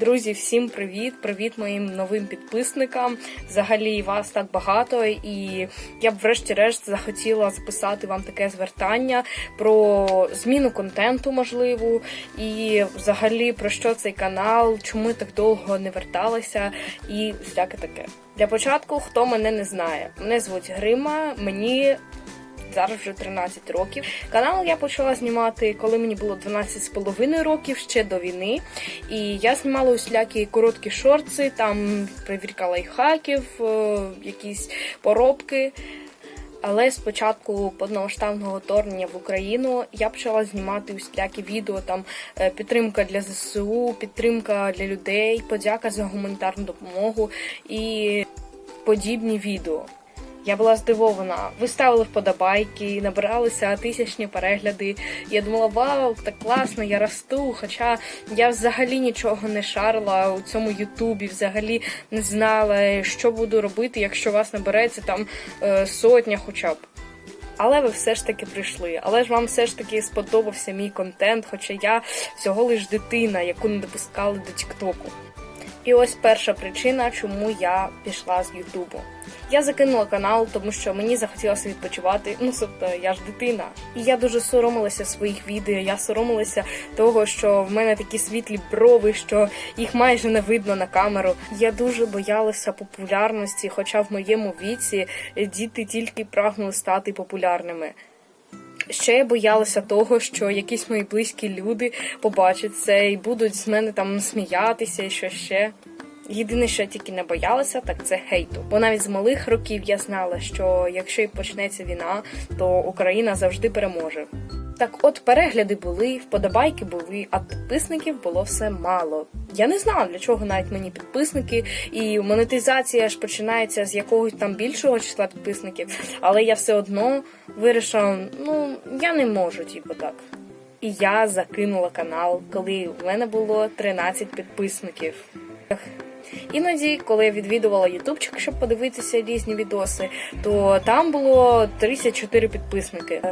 Друзі, всім привіт! Привіт моїм новим підписникам. Взагалі вас так багато, і я б врешті-решт захотіла записати вам таке звертання про зміну контенту, можливу, і взагалі про що цей канал, чому так довго не верталася, і всяке таке. Для початку, хто мене не знає, мене звуть Грима, мені зараз вже 13 років. Канал я почала знімати, коли мені було 12 з половиною років ще до війни. І я знімала усілякі короткі шорти, там перевірка лайфхаків, е, якісь поробки. Але спочатку повномасштабного вторгнення в Україну я почала знімати усілякі відео, там е, підтримка для ЗСУ, підтримка для людей, подяка за гуманітарну допомогу і подібні відео. Я була здивована. Ви ставили вподобайки, набиралися тисячні перегляди. Я думала, вау, так класно, я росту. Хоча я взагалі нічого не шарила у цьому Ютубі, взагалі не знала, що буду робити, якщо вас набереться там е, сотня, хоча б. Але ви все ж таки прийшли. Але ж вам все ж таки сподобався мій контент, хоча я всього лиш дитина, яку не допускали до Тіктоку. І ось перша причина, чому я пішла з Ютубу. Я закинула канал, тому що мені захотілося відпочивати. Ну, тобто, я ж дитина. І я дуже соромилася своїх відео. Я соромилася того, що в мене такі світлі брови, що їх майже не видно на камеру. Я дуже боялася популярності, хоча в моєму віці діти тільки прагнули стати популярними. Ще я боялася того, що якісь мої близькі люди побачать це і будуть з мене там сміятися і що ще. Єдине, що я тільки не боялася, так це хейту. Бо навіть з малих років я знала, що якщо і почнеться війна, то Україна завжди переможе. Так, от перегляди були, вподобайки були, а підписників було все мало. Я не знала, для чого навіть мені підписники, і монетизація ж починається з якогось там більшого числа підписників, але я все одно вирішила, ну я не можу, типу так. І я закинула канал, коли в мене було 13 підписників. Іноді, коли я відвідувала ютубчик, щоб подивитися різні відоси, то там було 34 підписники.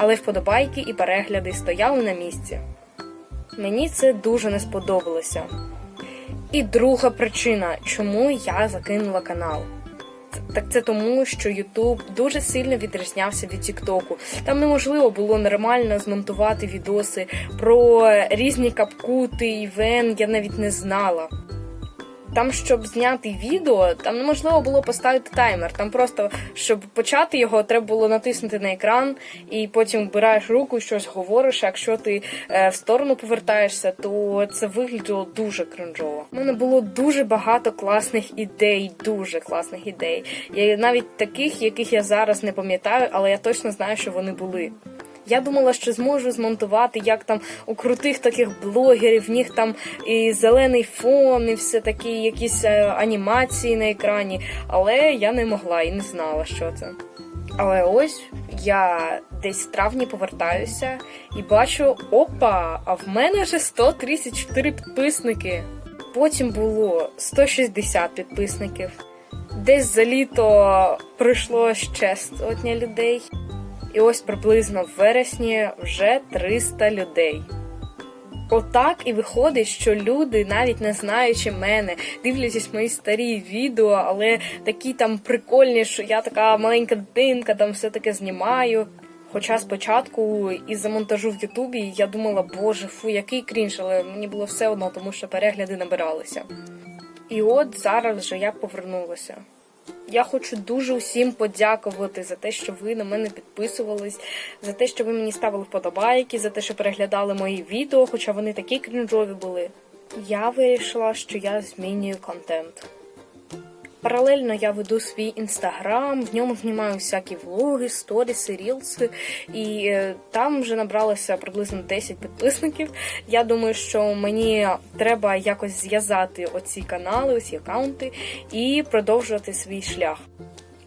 Але вподобайки і перегляди стояли на місці. Мені це дуже не сподобалося. І друга причина, чому я закинула канал. Так це тому, що Ютуб дуже сильно відрізнявся від Тіктоку. Там неможливо було нормально змонтувати відоси про різні капкути, івен, я навіть не знала. Там, щоб зняти відео, там неможливо було поставити таймер. Там просто, щоб почати його, треба було натиснути на екран, і потім вбираєш руку, щось говориш. Якщо ти е, в сторону повертаєшся, то це виглядало дуже кринжово. У мене було дуже багато класних ідей, дуже класних ідей. І навіть таких, яких я зараз не пам'ятаю, але я точно знаю, що вони були. Я думала, що зможу змонтувати, як там у крутих таких блогерів, в них там і зелений фон, і все такі якісь е, анімації на екрані. Але я не могла і не знала, що це. Але ось я десь в травні повертаюся і бачу: опа! А в мене вже 134 підписники. Потім було 160 підписників. Десь за літо пройшло ще сотня людей. І ось приблизно в вересні вже 300 людей. Отак і виходить, що люди, навіть не знаючи мене, дивлячись мої старі відео, але такі там прикольні, що я така маленька дитинка, там все таке знімаю. Хоча спочатку із-за монтажу в Ютубі я думала, боже, фу, який крінж, але мені було все одно, тому що перегляди набиралися. І от зараз вже я повернулася. Я хочу дуже усім подякувати за те, що ви на мене підписувались, за те, що ви мені ставили вподобайки, за те, що переглядали мої відео, хоча вони такі крінжові були. Я вирішила, що я змінюю контент. Паралельно я веду свій інстаграм, в ньому знімаю всякі влоги, сторіси, рілси, і е, там вже набралося приблизно 10 підписників. Я думаю, що мені треба якось зв'язати оці канали, оці аккаунти і продовжувати свій шлях.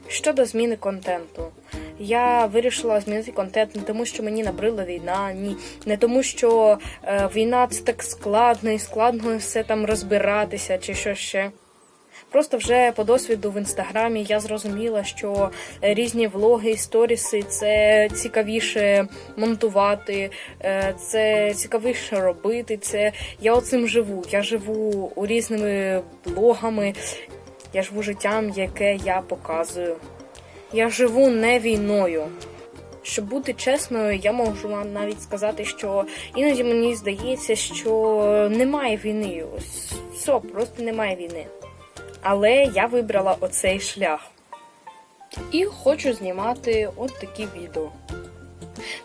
Щодо зміни контенту, я вирішила змінити контент не тому, що мені набрила війна, ні, не тому, що е, війна це так складно і складно все там розбиратися чи що ще. Просто вже по досвіду в інстаграмі я зрозуміла, що е, різні влоги, сторіси це цікавіше монтувати, е, це цікавіше робити. Це я оцим живу. Я живу у різними блогами. Я живу життям, яке я показую. Я живу не війною. Щоб бути чесною, я можу вам навіть сказати, що іноді мені здається, що немає війни. Все, просто немає війни. Але я вибрала оцей шлях. І хочу знімати от такі відео.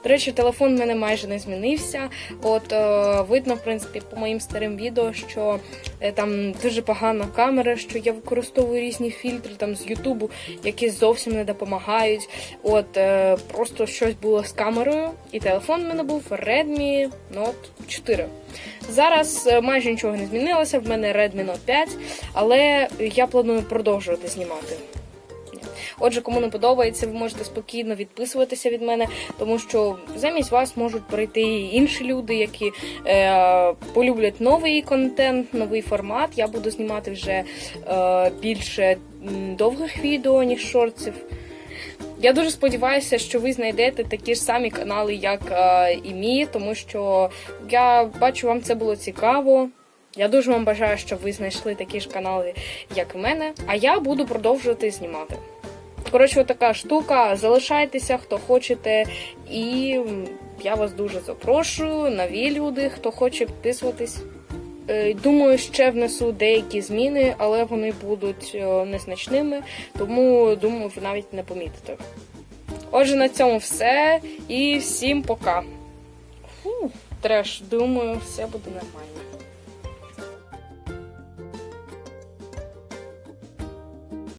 До речі, телефон в мене майже не змінився. От е, видно, в принципі, по моїм старим відео, що е, там дуже погана камера, що я використовую різні фільтри там з Ютубу, які зовсім не допомагають. От е, просто щось було з камерою, і телефон в мене був Redmi Note 4. Зараз майже нічого не змінилося. В мене Redmi Note 5, але я планую продовжувати знімати. Отже, кому не подобається, ви можете спокійно відписуватися від мене, тому що замість вас можуть прийти інші люди, які е, полюблять новий контент, новий формат. Я буду знімати вже е, більше довгих відео, ніж шортів. Я дуже сподіваюся, що ви знайдете такі ж самі канали, як е, і мій, тому що я бачу, вам це було цікаво. Я дуже вам бажаю, щоб ви знайшли такі ж канали, як і мене. А я буду продовжувати знімати. Коротше, така штука. Залишайтеся, хто хочете, і я вас дуже запрошую. Нові люди, хто хоче підписуватись. Е, Думаю, ще внесу деякі зміни, але вони будуть е, незначними, тому думаю, ви навіть не помітите. Отже, на цьому все. І всім пока. Фу, треш, думаю, все буде нормально.